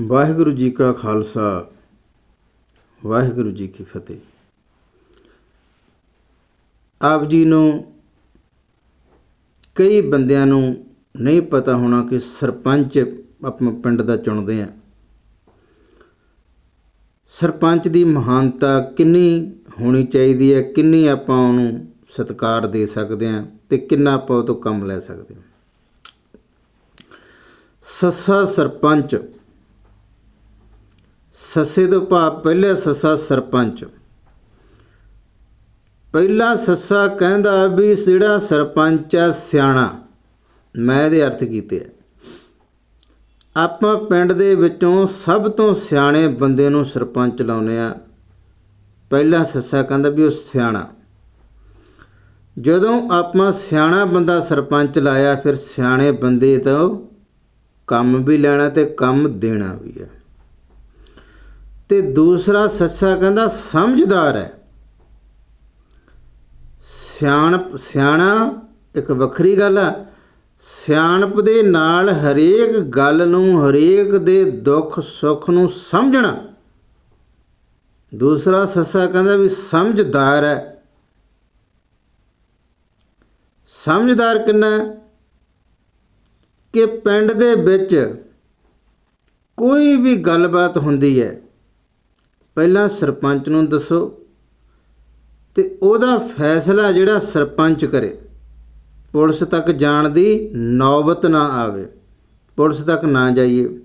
ਵਾਹਿਗੁਰੂ ਜੀ ਕਾ ਖਾਲਸਾ, ਵਾਹਿਗੁਰੂ ਜੀ ਕੀ ਫਤਿਹ। ਆਪ ਜੀ ਨੂੰ ਕਈ ਬੰਦਿਆਂ ਨੂੰ ਨਹੀਂ ਪਤਾ ਹੋਣਾ ਕਿ ਸਰਪੰਚ ਆਪਣੇ ਪਿੰਡ ਦਾ ਚੁਣਦੇ ਆ। ਸਰਪੰਚ ਦੀ ਮਹਾਨਤਾ ਕਿੰਨੀ ਹੋਣੀ ਚਾਹੀਦੀ ਹੈ, ਕਿੰਨੀ ਆਪਾਂ ਉਹਨੂੰ ਸਤਿਕਾਰ ਦੇ ਸਕਦੇ ਆ ਤੇ ਕਿੰਨਾ ਆਪਾਂ ਉਹ ਤੋਂ ਕੰਮ ਲੈ ਸਕਦੇ ਹਾਂ। ਸੱਸਾ ਸਰਪੰਚ ਸੱਸੇ ਤੋਂ ਭਾਵ ਪਹਿਲੇ ਸੱਸਾ ਸਰਪੰਚ। ਪਹਿਲਾ ਸੱਸਾ ਕਹਿੰਦਾ ਵੀ ਜਿਹੜਾ ਸਰਪੰਚ ਆ ਸਿਆਣਾ। ਮੈਂ ਇਹਦੇ ਅਰਥ ਕੀਤੇ ਆ। ਆਪਾਂ ਪਿੰਡ ਦੇ ਵਿੱਚੋਂ ਸਭ ਤੋਂ ਸਿਆਣੇ ਬੰਦੇ ਨੂੰ ਸਰਪੰਚ ਲਾਉਨੇ ਆ। ਪਹਿਲਾ ਸੱਸਾ ਕਹਿੰਦਾ ਵੀ ਉਹ ਸਿਆਣਾ। ਜਦੋਂ ਆਪਾਂ ਸਿਆਣਾ ਬੰਦਾ ਸਰਪੰਚ ਲਾਇਆ, ਫਿਰ ਸਿਆਣੇ ਬੰਦੇ ਤੋਂ ਕੰਮ ਵੀ ਲੈਣਾ ਤੇ ਕੰਮ ਦੇਣਾ ਵੀ ਹੈ ਤੇ ਦੂਸਰਾ ਸੱਸਾ ਕਹਿੰਦਾ ਸਮਝਦਾਰ ਹੈ। ਸਿਆਣਪ, ਸਿਆਣਾ ਇੱਕ ਵੱਖਰੀ ਗੱਲ ਆ। ਸਿਆਣਪ ਦੇ ਨਾਲ ਹਰੇਕ ਗੱਲ ਨੂੰ, ਹਰੇਕ ਦੇ ਦੁੱਖ, ਸੁੱਖ ਨੂੰ ਸਮਝਣਾ। ਦੂਸਰਾ ਸੱਸਾ ਕਹਿੰਦਾ ਵੀ ਸਮਝਦਾਰ ਹੈ। ਸਮਝਦਾਰ ਕਿੰਨਾ ਕਿ ਪਿੰਡ ਦੇ ਵਿੱਚ ਕੋਈ ਵੀ ਗੱਲਬਾਤ ਹੁੰਦੀ ਹੈ। ਪਹਿਲਾਂ ਸਰਪੰਚ ਨੂੰ ਦੱਸੋ ਤੇ ਉਹਦਾ ਫੈਸਲਾ ਜਿਹੜਾ ਸਰਪੰਚ ਕਰੇ। ਪੁਲਿਸ ਤੱਕ ਜਾਣ ਦੀ ਨੌਬਤ ਨਾ ਆਵੇ। ਪੁਲਿਸ ਤੱਕ ਨਾ ਜਾਈਏ।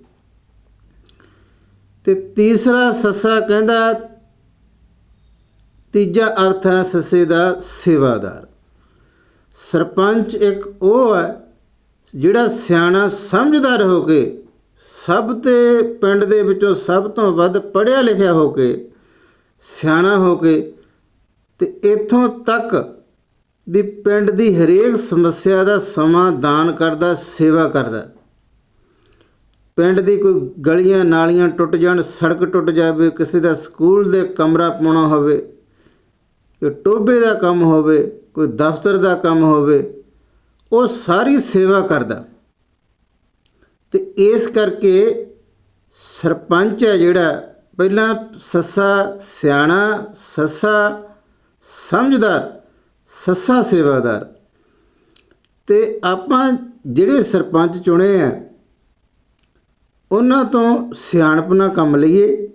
ਤੇ ਤੀਸਰਾ ਸੱਸਾ ਕਹਿੰਦਾ, ਤੀਜਾ ਅਰਥ ਹੈ ਸੱਸੇ ਦਾ ਸੇਵਾਦਾਰ। ਸਰਪੰਚ ਇੱਕ ਉਹ ਹੈ ਜਿਹੜਾ ਸਿਆਣਾ ਸਮਝਦਾਰ ਹੋ ਕੇ ਸਭ ਤੇ ਪਿੰਡ ਦੇ ਵਿੱਚੋਂ ਸਭ ਤੋਂ ਵੱਧ ਪੜ੍ਹਿਆ ਲਿਖਿਆ ਹੋ ਕੇ, ਸਿਆਣਾ ਹੋ ਕੇ ਤੇ ਇਥੋਂ ਤੱਕ ਦੀ ਪਿੰਡ ਦੀ ਹਰੇਕ ਸਮੱਸਿਆ ਦਾ ਸਮਾਧਾਨ ਕਰਦਾ, ਸੇਵਾ ਕਰਦਾ। ਪਿੰਡ ਦੀ ਕੋਈ ਗਲੀਆਂ ਨਾਲੀਆਂ ਟੁੱਟ ਜਾਣ, ਸੜਕ ਟੁੱਟ ਜਾਵੇ, ਕਿਸੇ ਦਾ ਸਕੂਲ ਦੇ ਕਮਰਾ ਪਾਉਣਾ ਹੋਵੇ, ਕੋਈ ਟੋਬੇ ਦਾ ਕੰਮ ਹੋਵੇ, ਕੋਈ ਦਫ਼ਤਰ ਦਾ ਕੰਮ ਹੋਵੇ, ਉਹ ਸਾਰੀ ਸੇਵਾ ਕਰਦਾ। ਤੇ ਇਸ ਕਰਕੇ ਸਰਪੰਚ ਹੈ ਜਿਹੜਾ, ਪਹਿਲਾਂ ਸੱਸਾ ਸਿਆਣਾ, ਸੱਸਾ ਸਮਝਦਾਰ, ਸੱਸਾ ਸੇਵਾਦਾਰ। ਤੇ ਆਪਾਂ ਜਿਹੜੇ ਸਰਪੰਚ ਚੁਣੇ ਆ, ਉਹਨਾਂ ਤੋਂ ਸਿਆਣਪ ਨਾਲ ਕੰਮ ਲਈਏ।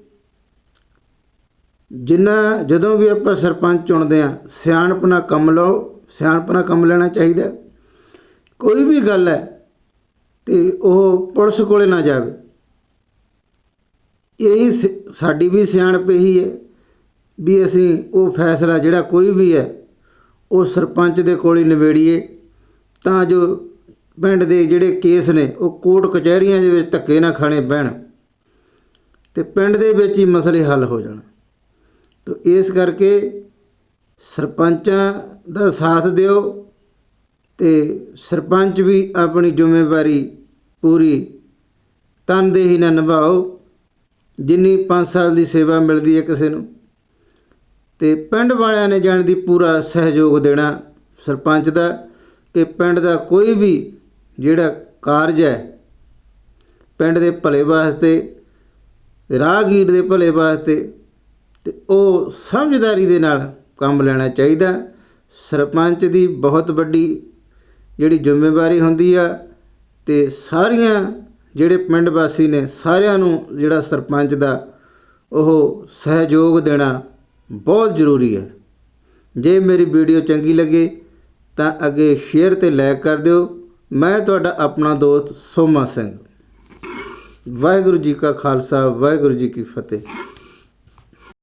ਜਿੰਨਾ, ਜਦੋਂ ਵੀ ਆਪਾਂ ਸਰਪੰਚ ਚੁਣਦੇ ਆ ਸਿਆਣਪ ਨਾਲ ਕੰਮ ਲਓ ਸਿਆਣਪ ਨਾਲ ਕੰਮ ਲੈਣਾ ਚਾਹੀਦਾ। ਕੋਈ ਵੀ ਗੱਲ ਹੈ ਤੇ ਉਹ ਪੁਲਿਸ ਕੋਲੇ ਨਾ ਜਾਵੇ। ਇਹੀ ਸ- ਸਾਡੀ ਵੀ ਸਿਆਣਪ ਇਹੀ ਹੈ ਵੀ ਅਸੀਂ ਉਹ ਫੈਸਲਾ ਜਿਹੜਾ ਕੋਈ ਵੀ ਹੈ, ਉਹ ਸਰਪੰਚ ਦੇ ਕੋਲ ਹੀ ਨਿਬੇੜੀਏ। ਤਾਂ ਜੋ ਪਿੰਡ ਦੇ ਜਿਹੜੇ ਕੇਸ ਨੇ, ਉਹ ਕੋਰਟ ਕਚਹਿਰੀਆਂ ਦੇ ਵਿੱਚ ਧੱਕੇ ਨਾ ਖਾਣੇ ਪੈਣ ਤੇ ਪਿੰਡ ਦੇ ਵਿੱਚ ਹੀ ਮਸਲੇ ਹੱਲ ਹੋ ਜਾਣ। ਤਾਂ ਇਸ ਕਰਕੇ ਸਰਪੰਚਾਂ ਦਾ ਸਾਥ ਦਿਓ ਤੇ ਸਰਪੰਚ ਵੀ ਆਪਣੀ ਜ਼ਿੰਮੇਵਾਰੀ ਪੂਰੀ ਤਨਦੇਹੀ ਨਾਲ ਨਿਭਾਓ, ਜਿੰਨੀ 5 ਸਾਲ ਦੀ ਸੇਵਾ ਮਿਲਦੀ ਹੈ ਕਿਸੇ ਨੂੰ। ਤੇ ਪਿੰਡ ਵਾਲਿਆਂ ਨੇ ਜਾਣ ਦੀ ਪੂਰਾ ਸਹਿਯੋਗ ਦੇਣਾ ਸਰਪੰਚ ਦਾ, ਕਿ ਪਿੰਡ ਦਾ ਕੋਈ ਵੀ ਜਿਹੜਾ ਕਾਰਜ ਹੈ, ਪਿੰਡ ਦੇ ਭਲੇ ਵਾਸਤੇ, ਰਾਹਗੀਰ ਦੇ ਭਲੇ ਵਾਸਤੇ, ਤੇ ਉਹ ਸਮਝਦਾਰੀ ਦੇ ਨਾਲ ਕੰਮ ਲੈਣਾ ਚਾਹੀਦਾ। ਸਰਪੰਚ ਦੀ ਬਹੁਤ ਵੱਡੀ ਜਿਹੜੀ ਜ਼ਿੰਮੇਵਾਰੀ ਹੁੰਦੀ ਆ ਤੇ ਸਾਰੀਆਂ ਜਿਹੜੇ ਪਿੰਡ ਵਾਸੀ ਨੇ ਸਾਰਿਆਂ ਨੂੰ ਜਿਹੜਾ ਸਰਪੰਚ ਦਾ ਉਹ ਸਹਿਯੋਗ ਦੇਣਾ ਬਹੁਤ ਜ਼ਰੂਰੀ ਹੈ। ਜੇ ਮੇਰੀ ਵੀਡੀਓ ਚੰਗੀ ਲੱਗੇ ਤਾਂ ਅੱਗੇ ਸ਼ੇਅਰ ਤੇ ਲਾਈਕ ਕਰ ਦਿਓ। ਮੈਂ ਤੁਹਾਡਾ ਆਪਣਾ ਦੋਸਤ ਸੋਮਾ ਸਿੰਘ। ਵਾਹਿਗੁਰੂ ਜੀ ਕਾ ਖਾਲਸਾ, ਵਾਹਿਗੁਰੂ ਜੀ ਕੀ ਫਤਿਹ।